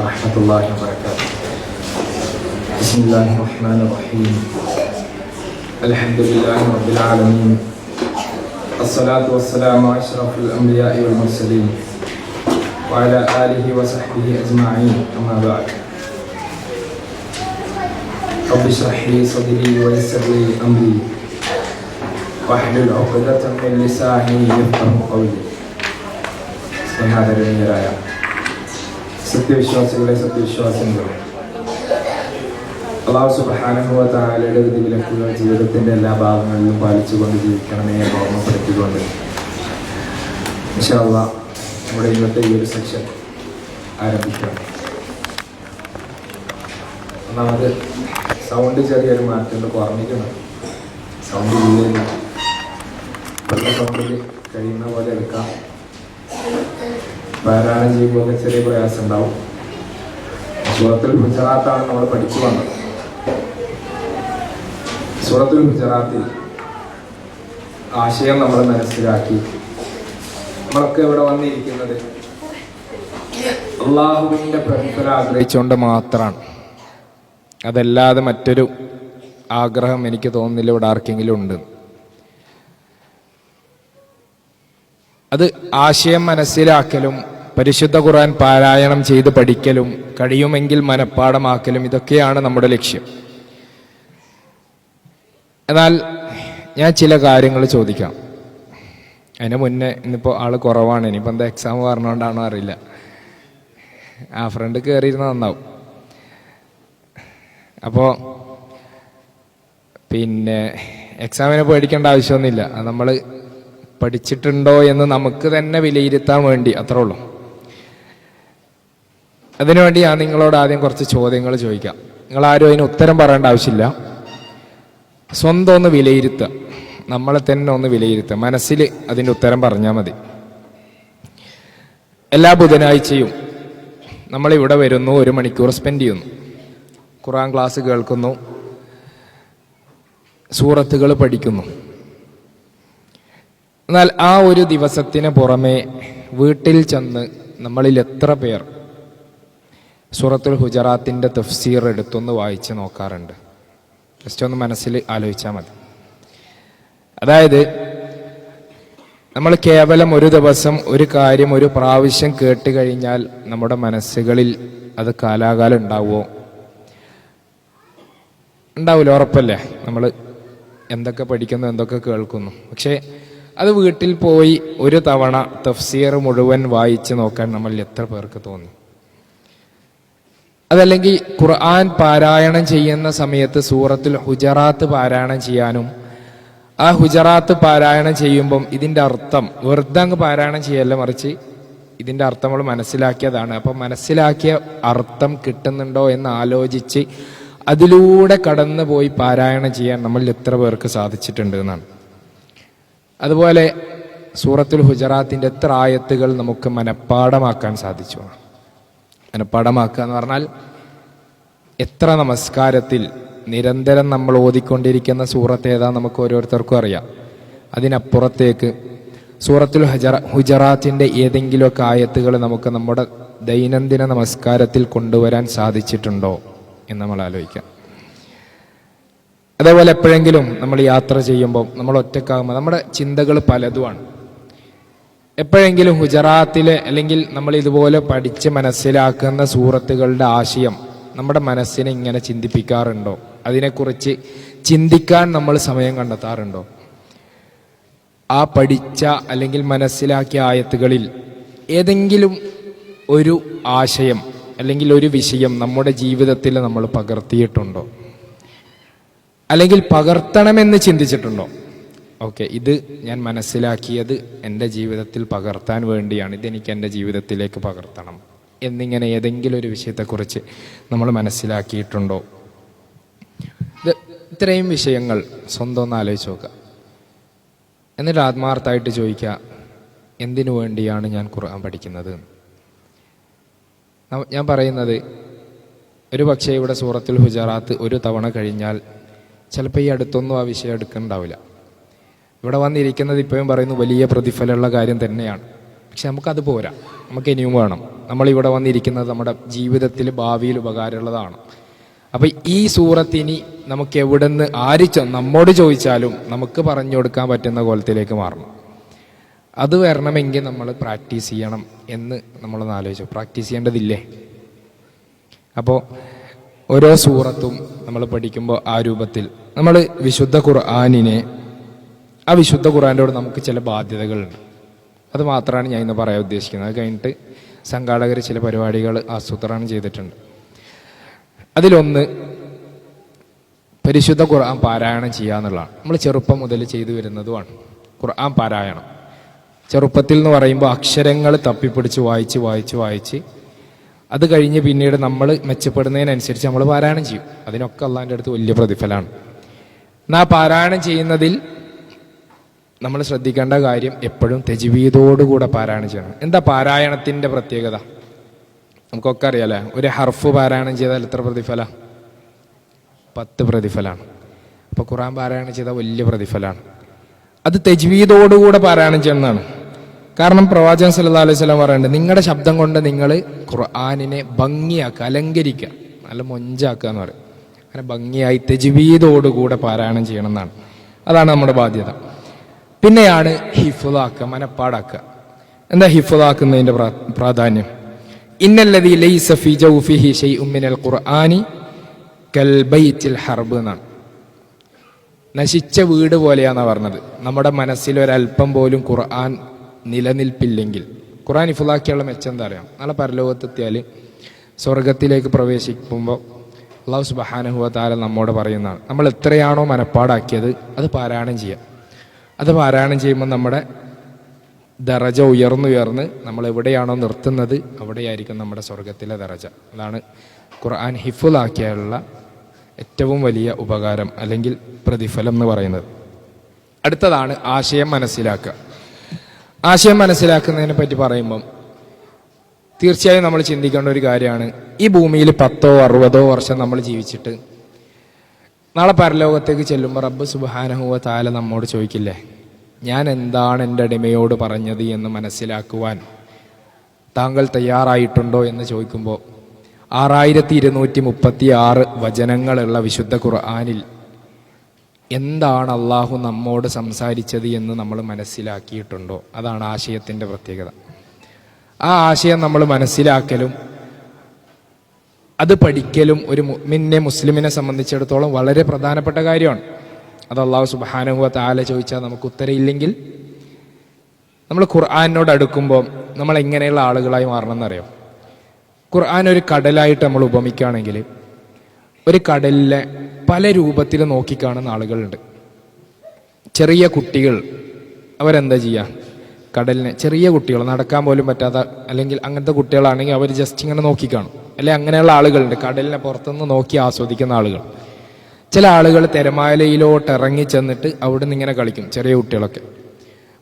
ورحمة الله وبركاته. بسم الله الرحمن الرحيم. الحمد لله رب العالمين. الصلاة والسلام أشرف الأنبياء والمرسلين وعلى آله وصحبه أجمعين. أما بعد. رب اشرح لي صدري ويسر لي أمري. واحلل عقدة من لساني يفقه قولي. سبحان الله സത്യവിശ്വാസികളെ സത്യവിശ്വാസികളെ. അള്ളാഹു സുബാനുഭവ താലയുടെ വിധിവിലക്കുകൾ ജീവിതത്തിന്റെ എല്ലാ ഭാഗങ്ങളിലും പാലിച്ചുകൊണ്ട് ജീവിക്കണമേ ഓർമ്മപ്പെടുത്തിക്കൊണ്ട്. ഇൻഷാല്ല നമ്മുടെ ഇന്നത്തെ ഈ ഒരു സെക്ഷൻ ആരംഭിക്കണം ഒന്നാമത് സൗണ്ട് ചെറിയൊരു മാറ്റം കുറഞ്ഞിട്ടുണ്ട് സൗണ്ട് നല്ല സൗണ്ടിൽ കഴിയുന്ന പോലെ എടുക്കാം. പാരായണം ചെയ്യുമ്പോൾ ചെറിയ പ്രയാസം ഉണ്ടാവും സൂറത്തുൽ ഗുജറാത്താണ് നമ്മൾ പഠിച്ചു വന്നത്. സൂറത്തുൽ ഗുജറാത്തിൽ ആശയം നമ്മൾ മനസ്സിലാക്കി. നമ്മളൊക്കെ ഇവിടെ വന്നിരിക്കുന്നത് അള്ളാഹുവിന്റെ പ്രതിഫലം ആഗ്രഹിച്ചുകൊണ്ട് മാത്രമാണ് അതല്ലാതെ മറ്റൊരു ആഗ്രഹം എനിക്ക് തോന്നുന്നില്ല ഇവിടെ ആർക്കെങ്കിലും ഉണ്ട്. അത് ആശയം മനസ്സിലാക്കലും പരിശുദ്ധ ഖുർആൻ പാരായണം ചെയ്ത് പഠിക്കലും കഴിയുമെങ്കിൽ മനഃപ്പാടമാക്കലും ഇതൊക്കെയാണ് നമ്മുടെ ലക്ഷ്യം. എന്നാൽ ഞാൻ ചില കാര്യങ്ങൾ ചോദിക്കാം. അതിന് മുന്നേ ഇന്നിപ്പോൾ ആൾ കുറവാണ്. ഇനിയിപ്പോൾ എന്താ എക്സാം പറഞ്ഞുകൊണ്ടാണോ അറിയില്ല. ആ ഫ്രണ്ട് കയറിയിരുന്ന നന്നാവും. അപ്പോൾ പിന്നെ എക്സാമിനെ പേടിക്കേണ്ട ആവശ്യമൊന്നുമില്ല. നമ്മൾ പഠിച്ചിട്ടുണ്ടോ എന്ന് നമുക്ക് തന്നെ വിലയിരുത്താൻ വേണ്ടി അത്രേ ഉള്ളൂ. അതിനുവേണ്ടി ഞാൻ നിങ്ങളോട് ആദ്യം കുറച്ച് ചോദ്യങ്ങൾ ചോദിക്കാം. നിങ്ങൾ ആരും അതിന് ഉത്തരം പറയേണ്ട ആവശ്യമില്ല. സ്വന്തം ഒന്ന് വിലയിരുത്തുക നമ്മളെ തന്നെ ഒന്ന് വിലയിരുത്തുക മനസ്സിൽ അതിന്റെ ഉത്തരം പറഞ്ഞാൽ മതി. എല്ലാ ബുധനാഴ്ചയും നമ്മളിവിടെ വരുന്നു ഒരു മണിക്കൂർ സ്പെൻഡ് ചെയ്യുന്നു. ഖുറാൻ ക്ലാസ് കേൾക്കുന്നു. സൂറത്തുകൾ പഠിക്കുന്നു. എന്നാൽ ആ ഒരു ദിവസത്തിന് പുറമെ വീട്ടിൽ ചെന്ന് നമ്മളിൽ എത്ര പേർ സൂറത്തുൽ ഹുജറാത്തിന്റെ തഫ്സീർ എടുത്തൊന്ന് വായിച്ച് നോക്കാറുണ്ട്. ജസ്റ്റ് ഒന്ന് മനസ്സിൽ ആലോചിച്ചാൽ മതി. അതായത് നമ്മൾ കേവലം ഒരു ദിവസം ഒരു കാര്യം ഒരു പ്രാവശ്യം കേട്ട് കഴിഞ്ഞാൽ നമ്മുടെ മനസ്സുകളിൽ അത് കാലാകാലം ഉണ്ടാവുമോ? ഉണ്ടാവില്ല ഉറപ്പല്ലേ? നമ്മൾ എന്തൊക്കെ പഠിക്കുന്നു എന്തൊക്കെ കേൾക്കുന്നു? പക്ഷേ അത് വീട്ടിൽ പോയി ഒരു തവണ തഫ്സീർ മുഴുവൻ വായിച്ച് നോക്കാൻ നമ്മൾ എത്ര പേർക്ക് തോന്നി? അതല്ലെങ്കിൽ ഖുർആൻ പാരായണം ചെയ്യുന്ന സമയത്ത് സൂറത്തിൽ ഹുജറാത്ത് പാരായണം ചെയ്യാനും ആ ഹുജറാത്ത് പാരായണം ചെയ്യുമ്പം ഇതിന്റെ അർത്ഥം വെറുതെ അങ്ങ് പാരായണം ചെയ്യല്ല മറിച്ച് ഇതിന്റെ അർത്ഥം നമ്മൾ മനസ്സിലാക്കിയതാണ്. അപ്പം മനസ്സിലാക്കിയ അർത്ഥം കിട്ടുന്നുണ്ടോ എന്ന് ആലോചിച്ച് അതിലൂടെ കടന്നു പോയി പാരായണം ചെയ്യാൻ നമ്മൾ എത്ര പേർക്ക് സാധിച്ചിട്ടുണ്ട് എന്നാണ്. അതുപോലെ സൂറത്തുൽ ഹുജറാത്തിന്റെ എത്ര ആയത്തുകൾ നമുക്ക് മനഃപ്പാടമാക്കാൻ സാധിച്ചു. മനഃപ്പാടമാക്കുക എന്ന് പറഞ്ഞാൽ എത്ര നമസ്കാരത്തിൽ നിരന്തരം നമ്മൾ ഓതിക്കൊണ്ടിരിക്കുന്ന സൂറത്ത് ഏതാ നമുക്ക് ഓരോരുത്തർക്കും അറിയാം. അതിനപ്പുറത്തേക്ക് സൂറത്തുൽ ഹജറ ഹുജറാത്തിന്റെ ഏതെങ്കിലുമൊക്കെ ആയത്തുകൾ നമുക്ക് നമ്മുടെ ദൈനംദിന നമസ്കാരത്തിൽ കൊണ്ടുവരാൻ സാധിച്ചിട്ടുണ്ടോ എന്ന് നമ്മൾ ആലോചിക്കാം. അതേപോലെ എപ്പോഴെങ്കിലും നമ്മൾ യാത്ര ചെയ്യുമ്പോൾ നമ്മൾ ഒറ്റക്കാകുമ്പോൾ നമ്മുടെ ചിന്തകൾ പലതുമാണ്. എപ്പോഴെങ്കിലും ഗുജറാത്തിലെ അല്ലെങ്കിൽ നമ്മൾ ഇതുപോലെ പഠിച്ച് മനസ്സിലാക്കുന്ന സൂറത്തുകളുടെ ആശയം നമ്മുടെ മനസ്സിനെ ഇങ്ങനെ ചിന്തിപ്പിക്കാറുണ്ടോ? അതിനെക്കുറിച്ച് ചിന്തിക്കാൻ നമ്മൾ സമയം കണ്ടെത്താറുണ്ടോ? ആ പഠിച്ച അല്ലെങ്കിൽ മനസ്സിലാക്കിയ ആയത്തുകളിൽ ഏതെങ്കിലും ഒരു ആശയം അല്ലെങ്കിൽ ഒരു വിഷയം നമ്മുടെ ജീവിതത്തിൽ നമ്മൾ പകർത്തിയിട്ടുണ്ടോ? അല്ലെങ്കിൽ പകർത്തണമെന്ന് ചിന്തിച്ചിട്ടുണ്ടോ? ഓക്കെ ഇത് ഞാൻ മനസ്സിലാക്കിയത് എന്റെ ജീവിതത്തിൽ പകർത്താൻ വേണ്ടിയാണ്. ഇതെനിക്ക് എന്റെ ജീവിതത്തിലേക്ക് പകർത്തണം എന്നിങ്ങനെ ഏതെങ്കിലും ഒരു വിഷയത്തെക്കുറിച്ച് നമ്മൾ മനസ്സിലാക്കിയിട്ടുണ്ടോ? ഇത് ഇത്രയും വിഷയങ്ങൾ സ്വന്തം ഒന്ന് ആലോചിച്ച് നോക്കുക. എന്നിട്ട് ആത്മാർത്ഥമായിട്ട് ചോദിക്കുക എന്തിനു വേണ്ടിയാണ് ഞാൻ ഖുർആൻ പഠിക്കുന്നത്? ഞാൻ പറയുന്നത് ഒരു പക്ഷേ ഇവിടെ സൂറത്തിൽ ഹുജറാത്ത് ഒരു തവണ കഴിഞ്ഞാൽ ചിലപ്പോൾ ഈ അടുത്തൊന്നും ആ വിഷയം എടുക്കുന്നുണ്ടാവില്ല ഇവിടെ വന്നിരിക്കുന്നത് ഇപ്പോഴും പറയുന്നു വലിയ പ്രതിഫലമുള്ള കാര്യം തന്നെയാണ്. പക്ഷെ നമുക്കത് പോരാ. നമുക്ക് ഇനിയും വേണം. നമ്മളിവിടെ വന്നിരിക്കുന്നത് നമ്മുടെ ജീവിതത്തിൽ ഭാവിയിൽ ഉപകാരമുള്ളതാണ്. അപ്പോൾ ഈ സൂറത്തിനി നമുക്ക് എവിടുന്ന് ആര് നമ്മോട് ചോദിച്ചാലും നമുക്ക് പറഞ്ഞു കൊടുക്കാൻ പറ്റുന്ന കോലത്തിലേക്ക് മാറണം. അത് വരണമെങ്കിൽ നമ്മൾ പ്രാക്ടീസ് ചെയ്യണം എന്ന് നമ്മളൊന്ന് ആലോചിച്ചു. പ്രാക്ടീസ് ചെയ്യേണ്ടതില്ലേ? അപ്പോൾ ഓരോ സൂറത്തും നമ്മൾ പഠിക്കുമ്പോൾ ആ രൂപത്തിൽ നമ്മൾ വിശുദ്ധ ഖുർആാനിനെ ആ വിശുദ്ധ ഖുർആാനോട് നമുക്ക് ചില ബാധ്യതകളുണ്ട്. അത് മാത്രമാണ് ഞാൻ ഇന്ന് പറയാൻ ഉദ്ദേശിക്കുന്നത്. അത് കഴിഞ്ഞിട്ട് സംഘാടകർ ചില പരിപാടികൾ ആസൂത്രണം ചെയ്തിട്ടുണ്ട്. അതിലൊന്ന് പരിശുദ്ധ ഖുർആൻ പാരായണം ചെയ്യുക എന്നുള്ളതാണ്. നമ്മൾ ചെറുപ്പം മുതൽ ചെയ്തു വരുന്നതുമാണ് ഖുർആൻ പാരായണം. ചെറുപ്പത്തിൽ എന്ന് പറയുമ്പോൾ അക്ഷരങ്ങൾ തപ്പിപ്പിടിച്ച് വായിച്ച് വായിച്ച് വായിച്ച് അത് കഴിഞ്ഞ് പിന്നീട് നമ്മൾ മെച്ചപ്പെടുന്നതിനനുസരിച്ച് നമ്മൾ പാരായണം ചെയ്യും. അതിനൊക്കെ അള്ളാന്റെ അടുത്ത് വലിയ പ്രതിഫലമാണ്. എന്നാൽ പാരായണം ചെയ്യുന്നതിൽ നമ്മൾ ശ്രദ്ധിക്കേണ്ട കാര്യം എപ്പോഴും തെജുവീതോടുകൂടെ പാരായണം ചെയ്യണം. എന്താ പാരായണത്തിന്റെ പ്രത്യേകത? നമുക്കൊക്കെ അറിയാലേ ഒരു ഹർഫ് പാരായണം ചെയ്താൽ എത്ര പ്രതിഫല? പത്ത് പ്രതിഫലമാണ് അപ്പോൾ ഖുറാൻ പാരായണം ചെയ്താൽ വലിയ പ്രതിഫലമാണ് അത് തെജ്വീതോടുകൂടെ പാരായണം ചെയ്യുന്നതാണ്. കാരണം പ്രവാചകൻ സല്ലല്ലാഹു അലൈഹി സ്വലം പറയുന്നുണ്ട് നിങ്ങളുടെ ശബ്ദം കൊണ്ട് നിങ്ങൾ ഖുർആാനിനെ ഭംഗിയാക്കുക അലങ്കരിക്കുക നല്ല മൊഞ്ചാക്കുക എന്ന് പറയും. അങ്ങനെ ഭംഗിയായി തെജുവീതോടുകൂടെ പാരായണം ചെയ്യണം എന്നാണ് അതാണ് നമ്മുടെ ബാധ്യത. പിന്നെയാണ് ഹിഫുദാക്കുക മനപ്പാടാക്കുക. എന്താ ഹിഫുദാക്കുന്നതിന്റെ പ്രാധാന്യം? ഇന്നല്ലതി ലൈസ സഫി ജൗഫിഹി ഷെയ് ഉമ്മിനൽ ഖുർആാനി കൽ ബൈത്തിൽ ഹർബ് എന്നാണ്. നശിച്ച വീട് പോലെയാണെന്നാണ് പറഞ്ഞത്. നമ്മുടെ മനസ്സിൽ ഒരല്പം പോലും ഖുർആൻ നിലനിൽപ്പില്ലെങ്കിൽ. ഖുറാൻ ഇഫുലാക്കിയുള്ള മെച്ചം എന്താ അറിയാം? നാളെ പരലോകത്തെത്തിയാൽ സ്വർഗത്തിലേക്ക് പ്രവേശിക്കുമ്പോൾ അള്ളാഹു സുബഹാനഹുവ താല നമ്മോട് പറയുന്നതാണ്. നമ്മൾ എത്രയാണോ മനപ്പാടാക്കിയത് അത് പാരായണം ചെയ്യാം അത് പാരായണം ചെയ്യുമ്പോൾ നമ്മുടെ ദറജ ഉയർന്നുയർന്ന് നമ്മൾ എവിടെയാണോ നിർത്തുന്നത് അവിടെയായിരിക്കും നമ്മുടെ സ്വർഗത്തിലെ ദറജ. അതാണ് ഖുർആൻ ഹിഫുലാക്കിയുള്ള ഏറ്റവും വലിയ ഉപകാരം അല്ലെങ്കിൽ പ്രതിഫലം എന്ന് പറയുന്നത്. അടുത്തതാണ് ആശയം മനസ്സിലാക്കുക. ആശയം മനസ്സിലാക്കുന്നതിനെ പറ്റി പറയുമ്പം തീർച്ചയായും നമ്മൾ ചിന്തിക്കേണ്ട ഒരു കാര്യമാണ്. ഈ ഭൂമിയിൽ പത്തോ അറുപതോ വർഷം നമ്മൾ ജീവിച്ചിട്ട് നാളെ പരലോകത്തേക്ക് ചെല്ലുമ്പോൾ റബ്ബ് സുബാനഹുവ താല നമ്മോട് ചോദിക്കില്ലേ ഞാൻ എന്താണ് എന്റെ അടിമയോട് പറഞ്ഞത് എന്ന് മനസ്സിലാക്കുവാൻ താങ്കൾ തയ്യാറായിട്ടുണ്ടോ എന്ന് ചോദിക്കുമ്പോൾ ആറായിരത്തി ഇരുന്നൂറ്റി മുപ്പത്തി ആറ് വചനങ്ങളുള്ള വിശുദ്ധ ഖുർആാനിൽ എന്താണ് അള്ളാഹു നമ്മോട് സംസാരിച്ചത് എന്ന് നമ്മൾ മനസ്സിലാക്കിയിട്ടുണ്ടോ? അതാണ് ആശയത്തിന്റെ പ്രത്യേകത. ആ ആശയം നമ്മൾ മനസ്സിലാക്കലും അത് പഠിക്കലും ഒരു മുഅ്മിനെ മുസ്ലിമിനെ സംബന്ധിച്ചിടത്തോളം വളരെ പ്രധാനപ്പെട്ട കാര്യമാണ്. അത് അള്ളാഹു സുബാനുഹുവ താല ചോദിച്ചാൽ നമുക്ക് ഉത്തരയില്ലെങ്കിൽ നമ്മൾ ഖുർആാനിനോട് അടുക്കുമ്പോൾ നമ്മൾ എങ്ങനെയുള്ള ആളുകളായി മാറണമെന്നറിയാം? ഖുർആൻ ഒരു കടലായിട്ട് നമ്മൾ ഉപമിക്കുകയാണെങ്കിൽ ഒരു കടലിലെ പല രൂപത്തിൽ നോക്കിക്കാണുന്ന ആളുകളുണ്ട്. ചെറിയ കുട്ടികൾ അവരെന്താ ചെയ്യുക കടലിനെ ചെറിയ കുട്ടികൾ നടക്കാൻ പോലും പറ്റാത്ത അല്ലെങ്കിൽ അങ്ങനത്തെ കുട്ടികളാണെങ്കിൽ അവർ ജസ്റ്റ് ഇങ്ങനെ നോക്കിക്കാണും അല്ലെ അങ്ങനെയുള്ള ആളുകളുണ്ട്. കടലിനെ പുറത്തുനിന്ന് നോക്കി ആസ്വദിക്കുന്ന ആളുകൾ. ചില ആളുകൾ തിരമാലയിലോട്ട് ഇറങ്ങി ചെന്നിട്ട് അവിടെ നിന്ന് ഇങ്ങനെ കളിക്കും ചെറിയ കുട്ടികളൊക്കെ.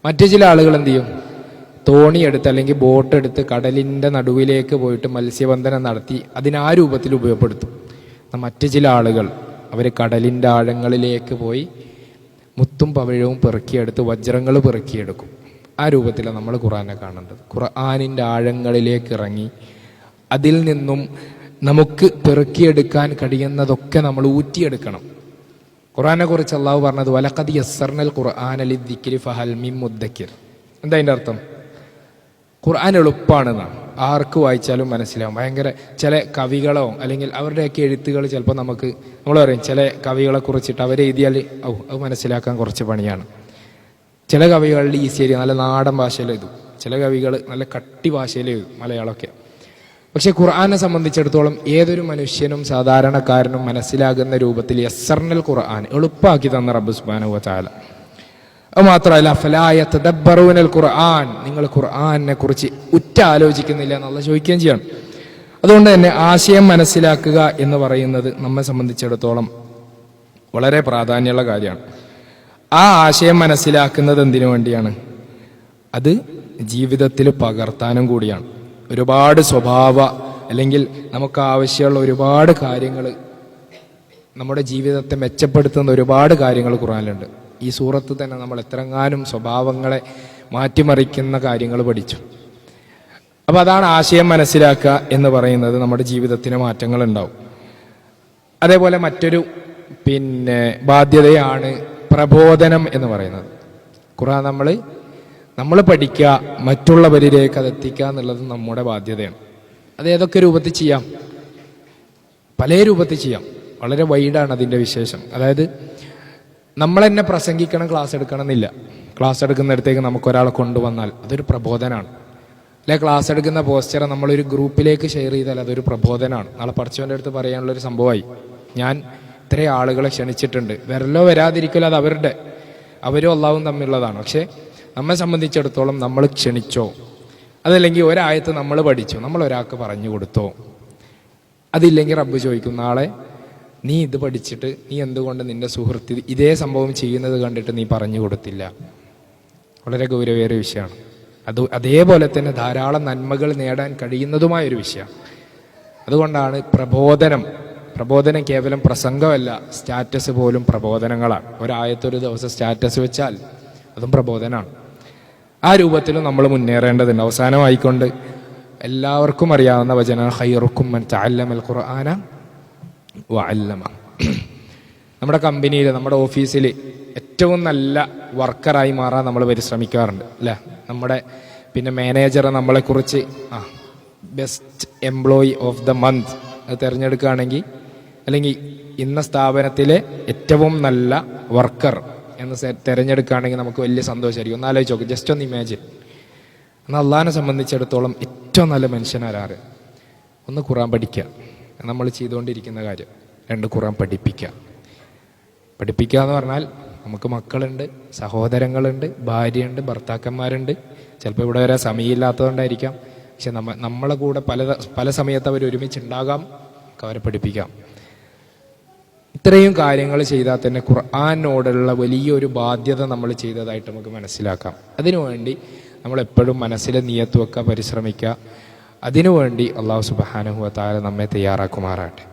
മറ്റു ചില ആളുകൾ എന്ത് ചെയ്യും? തോണി എടുത്ത് അല്ലെങ്കിൽ ബോട്ട് എടുത്ത് കടലിന്റെ നടുവിലേക്ക് പോയിട്ട് മത്സ്യബന്ധനം നടത്തി അതിനാ രൂപത്തിൽ ഉപയോഗപ്പെടുത്തും. മറ്റു ചില ആളുകൾ അവർ കടലിന്റെ ആഴങ്ങളിലേക്ക് പോയി മുത്തും പവിഴവും പെറുക്കിയെടുത്ത് വജ്രങ്ങൾ പെറുക്കിയെടുക്കും. ആ രൂപത്തിലാണ് നമ്മൾ ഖുറാനെ കാണേണ്ടത് ഖുർആാനിന്റെ ആഴങ്ങളിലേക്ക് ഇറങ്ങി അതിൽ നിന്നും നമുക്ക് പെറുക്കിയെടുക്കാൻ കഴിയുന്നതൊക്കെ നമ്മൾ ഊറ്റിയെടുക്കണം. ഖുറാനെ കുറിച്ച് അള്ളാഹു പറഞ്ഞത് വലക്കതി യസ്സർനൽ ഖുർആൻ അലി ദിക്കിരി ഫഹൽ മിം മുദ്ദക്കിർ. എന്താ അതിന്റെ അർത്ഥം? ഖുർആൻ എളുപ്പമാണെന്നാണ് ആർക്ക് വായിച്ചാലും മനസ്സിലാവും. ഭയങ്കര ചില കവികളോ അല്ലെങ്കിൽ അവരുടെയൊക്കെ എഴുത്തുകൾ ചിലപ്പോൾ നമുക്ക് നമ്മൾ പറയും ചില കവികളെ കുറിച്ചിട്ട് അവരെഴുതിയാൽ ഔ അത് മനസ്സിലാക്കാൻ കുറച്ച് പണിയാണ്. ചില കവികളിൽ ഈസി ആയിരിക്കും നല്ല നാടൻ ഭാഷയിൽ എഴുതും. ചില കവികൾ നല്ല കട്ടി ഭാഷയിൽ എഴുതും മലയാളമൊക്കെ. പക്ഷേ ഖുർആാനെ സംബന്ധിച്ചിടത്തോളം ഏതൊരു മനുഷ്യനും സാധാരണക്കാരനും മനസ്സിലാകുന്ന രൂപത്തിൽ എസ്സർണൽ ഖുർആൻ എളുപ്പമാക്കി തന്ന റബ്ബ് സുബാനുവ ചാല അത് മാത്രമല്ല ഫലായ തദബ്ബറൂനൽ ഖുർആൻ. നിങ്ങൾ ഖുർആനെ കുറിച്ച് ഉറ്റ ആലോചിക്കുന്നില്ല എന്നുള്ള ചോദിക്കുകയും ചെയ്യണം. അതുകൊണ്ട് തന്നെ ആശയം മനസ്സിലാക്കുക എന്ന് പറയുന്നത് നമ്മെ സംബന്ധിച്ചിടത്തോളം വളരെ പ്രാധാന്യമുള്ള കാര്യമാണ്. ആ ആശയം മനസ്സിലാക്കുന്നത് എന്തിനു വേണ്ടിയാണ്? അത് ജീവിതത്തിൽ പകർത്താനും കൂടിയാണ്. ഒരുപാട് സ്വഭാവ അല്ലെങ്കിൽ നമുക്ക് ആവശ്യമുള്ള ഒരുപാട് കാര്യങ്ങൾ നമ്മുടെ ജീവിതത്തെ മെച്ചപ്പെടുത്തുന്ന ഒരുപാട് കാര്യങ്ങൾ ഖുറാനിലുണ്ട് ഈ സൂറത്ത് തന്നെ നമ്മൾ എത്രങ്ങാനും സ്വഭാവങ്ങളെ മാറ്റിമറിക്കുന്ന കാര്യങ്ങൾ പഠിച്ചു. അപ്പോൾ അതാണ് ആശയം മനസ്സിലാക്കുക എന്ന് പറയുന്നത് നമ്മുടെ ജീവിതത്തിന് മാറ്റങ്ങൾ ഉണ്ടാവും. അതേപോലെ മറ്റൊരു പിന്നെ ബാധ്യതയാണ് പ്രബോധനം എന്ന് പറയുന്നത്. ഖുർആൻ നമ്മൾ നമ്മൾ പഠിക്കുക മറ്റുള്ളവരിലേക്ക് അത് എത്തിക്കുക എന്നുള്ളത് നമ്മുടെ ബാധ്യതയാണ്. അത് ഏതൊക്കെ രൂപത്തിൽ ചെയ്യാം? പല രൂപത്തിൽ ചെയ്യാം. വളരെ വൈഡാണ് അതിന്റെ വിശേഷം. അതായത് നമ്മൾ തന്നെ പ്രസംഗിക്കണം ക്ലാസ് എടുക്കണം എന്നില്ല ക്ലാസ് എടുക്കുന്നിടത്തേക്ക് നമുക്കൊരാളെ കൊണ്ടുവന്നാൽ അതൊരു പ്രബോധനമാണ് അല്ലെ ക്ലാസ് എടുക്കുന്ന പോസ്റ്റർ നമ്മളൊരു ഗ്രൂപ്പിലേക്ക് ഷെയർ ചെയ്താൽ അതൊരു പ്രബോധനമാണ് നാളെ പഠിച്ചവന്റെ അടുത്ത് പറയാനുള്ള ഒരു സംഭവമായി. ഞാൻ ഇത്രയും ആളുകളെ ക്ഷണിച്ചിട്ടുണ്ട്. വരലോ വരാതിരിക്കലോ അത് അവരുടെ. അവരും അള്ളാവും തമ്മിലുള്ളതാണ്. പക്ഷേ നമ്മെ സംബന്ധിച്ചിടത്തോളം നമ്മൾ ക്ഷണിച്ചോ അതല്ലെങ്കിൽ ഒരായത്ത് നമ്മൾ പഠിച്ചോ നമ്മൾ ഒരാൾക്ക് പറഞ്ഞു കൊടുത്തോ അതില്ലെങ്കിൽ റബ്ബ് ചോദിക്കും നാളെ നീ ഇത് പഠിച്ചിട്ട് നീ എന്തുകൊണ്ട് നിന്റെ സുഹൃത്ത് ഇതേ സംഭവം ചെയ്യുന്നത് കണ്ടിട്ട് നീ പറഞ്ഞു കൊടുത്തില്ല? വളരെ ഗൗരവേറിയ വിഷയമാണ്. അത് അതേപോലെ തന്നെ ധാരാളം നന്മകൾ നേടാൻ കഴിയുന്നതുമായ ഒരു വിഷയമാണ് അതുകൊണ്ടാണ് പ്രബോധനം. പ്രബോധനം കേവലം പ്രസംഗമല്ല സ്റ്റാറ്റസ് പോലും പ്രബോധനങ്ങളാണ്. ഒരായത്തൊരു ദിവസം സ്റ്റാറ്റസ് വെച്ചാൽ അതും പ്രബോധനമാണ്. ആ രൂപത്തിലും നമ്മൾ മുന്നേറേണ്ടതുണ്ട്. അവസാനമായിക്കൊണ്ട് എല്ലാവർക്കും അറിയാവുന്ന വചന ഹൈറുക്കും മൻ തഅല്ലമൽ ഖുർആന വഅല്ലമ. നമ്മുടെ കമ്പനിയിൽ നമ്മുടെ ഓഫീസിൽ ഏറ്റവും നല്ല വർക്കറായി മാറാൻ നമ്മൾ പരിശ്രമിക്കാറുണ്ട് അല്ലേ? നമ്മുടെ പിന്നെ മാനേജറെ നമ്മളെക്കുറിച്ച് ആ best employee of the month അത് തിരഞ്ഞെടുക്കുകയാണെങ്കിൽ അല്ലെങ്കിൽ ഇന്ന സ്ഥാപനത്തിലെ ഏറ്റവും നല്ല വർക്കർ എന്ന് തിരഞ്ഞെടുക്കുകയാണെങ്കിൽ നമുക്ക് വലിയ സന്തോഷമായിരിക്കും. ഒന്ന് ആലോചിച്ച് നോക്കും ജസ്റ്റ് ഒന്ന് ഇമാജിൻ എന്നാൽ അള്ളഹാനെ സംബന്ധിച്ചിടത്തോളം ഏറ്റവും നല്ല മനുഷ്യനാരാറ് ഒന്ന് ഖുറാൻ പഠിക്കുക. നമ്മൾ ചെയ്തുകൊണ്ടിരിക്കുന്ന കാര്യം. രണ്ട് ഖുറാൻ പഠിപ്പിക്കുക. പഠിപ്പിക്കുക എന്ന് പറഞ്ഞാൽ നമുക്ക് മക്കളുണ്ട് സഹോദരങ്ങളുണ്ട് ഭാര്യയുണ്ട് ഭർത്താക്കന്മാരുണ്ട്. ചിലപ്പോൾ ഇവിടെ വരെ സമയമില്ലാത്തതുകൊണ്ടായിരിക്കാം. പക്ഷെ നമ്മ നമ്മളെ കൂടെ പല പല സമയത്ത് അവർ ഒരുമിച്ചുണ്ടാകാം അവരെ പഠിപ്പിക്കാം. ഇത്രയും കാര്യങ്ങൾ ചെയ്താൽ തന്നെ ഖുർആാനോടുള്ള വലിയൊരു ബാധ്യത നമ്മൾ ചെയ്തതായിട്ട് നമുക്ക് മനസ്സിലാക്കാം. അതിനുവേണ്ടി നമ്മൾ എപ്പോഴും മനസ്സിൽ നിയത്ത് വെക്കുക പരിശ്രമിക്കുക. അതിനുവേണ്ടി അള്ളാഹു സുബഹാനുഹുവ താര നമ്മെ തയ്യാറാക്കുമാറാട്ടെ